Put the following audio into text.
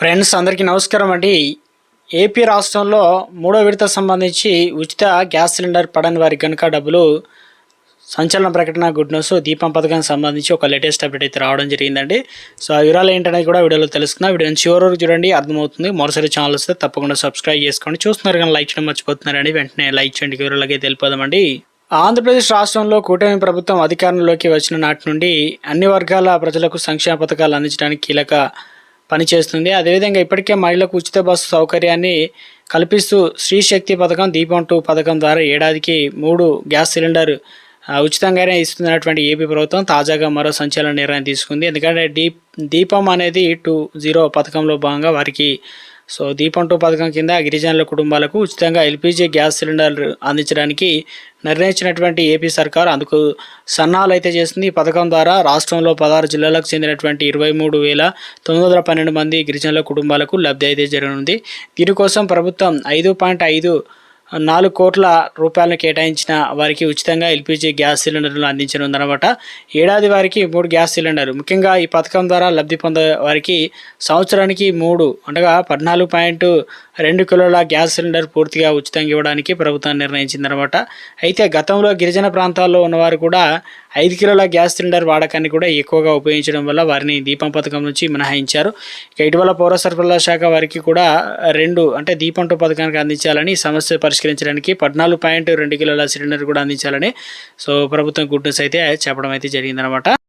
Friends అందరికీ నమస్కారం అండి. ఏపీ రాష్ట్రంలో మూడో విడత సంబంధించి ఉచిత గ్యాస్ సిలిండర్ పడని వారికి కనుక డబ్బులు సంచలన ప్రకటన గుడ్ న్యూస్ దీపం పథకానికి సంబంధించి ఒక లేటెస్ట్ అప్డేట్ అయితే రావడం జరిగిందండి. సో ఆ వివరాలు ఏంటనేది కూడా వీడియోలో తెలుసుకుందాం. వీడియోని చివరి వరకు చూడండి అర్థమవుతుంది. మరోసారి ఛానల్ వస్తే తప్పకుండా సబ్స్క్రైబ్ చేసుకోండి. చూస్తున్నారు కానీ లైక్ చేయడం మర్చిపోతున్నారండి వెంటనే లైక్ చేయండి. వివరాలకి తెలిపోదామండి ఆంధ్రప్రదేశ్ రాష్ట్రంలో కూటమి ప్రభుత్వం అధికారంలోకి వచ్చిన నాటి నుండి అన్ని వర్గాల ప్రజలకు సంక్షేమ పథకాలు అందించడానికి కీలక పనిచేస్తుంది. అదేవిధంగా ఇప్పటికే మహిళలకు ఉచిత బస్సు సౌకర్యాన్ని కల్పిస్తూ స్త్రీ శక్తి పథకం దీపం టూ పథకం ద్వారా ఏడాదికి మూడు గ్యాస్ సిలిండర్ ఉచితంగానే ఇస్తున్నటువంటి ఏపీ ప్రభుత్వం తాజాగా మరో సంచలన నిర్ణయం తీసుకుంది. ఎందుకంటే దీప్ దీపం అనేది టూ జీరో పథకంలో భాగంగా వారికి సో దీపం టూ పథకం కింద గిరిజనుల కుటుంబాలకు ఉచితంగా ఎల్పిజి గ్యాస్ సిలిండర్ అందించడానికి నిర్ణయించినటువంటి ఏపీ సర్కార్ అందుకు సన్నాహాలు అయితే చేస్తుంది. ఈ పథకం ద్వారా రాష్ట్రంలో పదహారు జిల్లాలకు చెందినటువంటి ఇరవై మూడు వేల తొమ్మిది వందల పన్నెండు మంది గిరిజనుల కుటుంబాలకు లబ్ధి అయితే జరగనుంది. దీనికోసం ప్రభుత్వం ఐదు పాయింట్ ఐదు నాలుగు కోట్ల రూపాయలను కేటాయించిన వారికి ఉచితంగా ఎల్పిజి గ్యాస్ సిలిండర్లు అందించనుందన్నమాట. ఏడాది వారికి మూడు గ్యాస్ సిలిండర్ ముఖ్యంగా ఈ పథకం ద్వారా లబ్ధి పొందే వారికి సంవత్సరానికి మూడు అనగా పద్నాలుగు పాయింట్ రెండు కిలోల గ్యాస్ సిలిండర్ పూర్తిగా ఉచితంగా ఇవ్వడానికి ప్రభుత్వం నిర్ణయించిందనమాట అయితే గతంలో గిరిజన ప్రాంతాల్లో ఉన్నవారు కూడా ఐదు కిలోల గ్యాస్ సిలిండర్ వాడకాన్ని కూడా ఎక్కువగా ఉపయోగించడం వల్ల వారిని దీపం పథకం నుంచి మినహాయించారు. ఇక ఇటీవల పౌర సరఫరాల శాఖ వారికి కూడా రెండు అంటే దీపంటూ పథకానికి అందించాలని సమస్య పరిష్కారం పరిష్కరించడానికి పద్నాలుగు పాయింట్ రెండు కిలోల సిలిండర్ కూడా అందించాలని సో ప్రభుత్వం గుడ్ న్యూస్ అయితే చెప్పడం అయితే జరిగిందనమాట.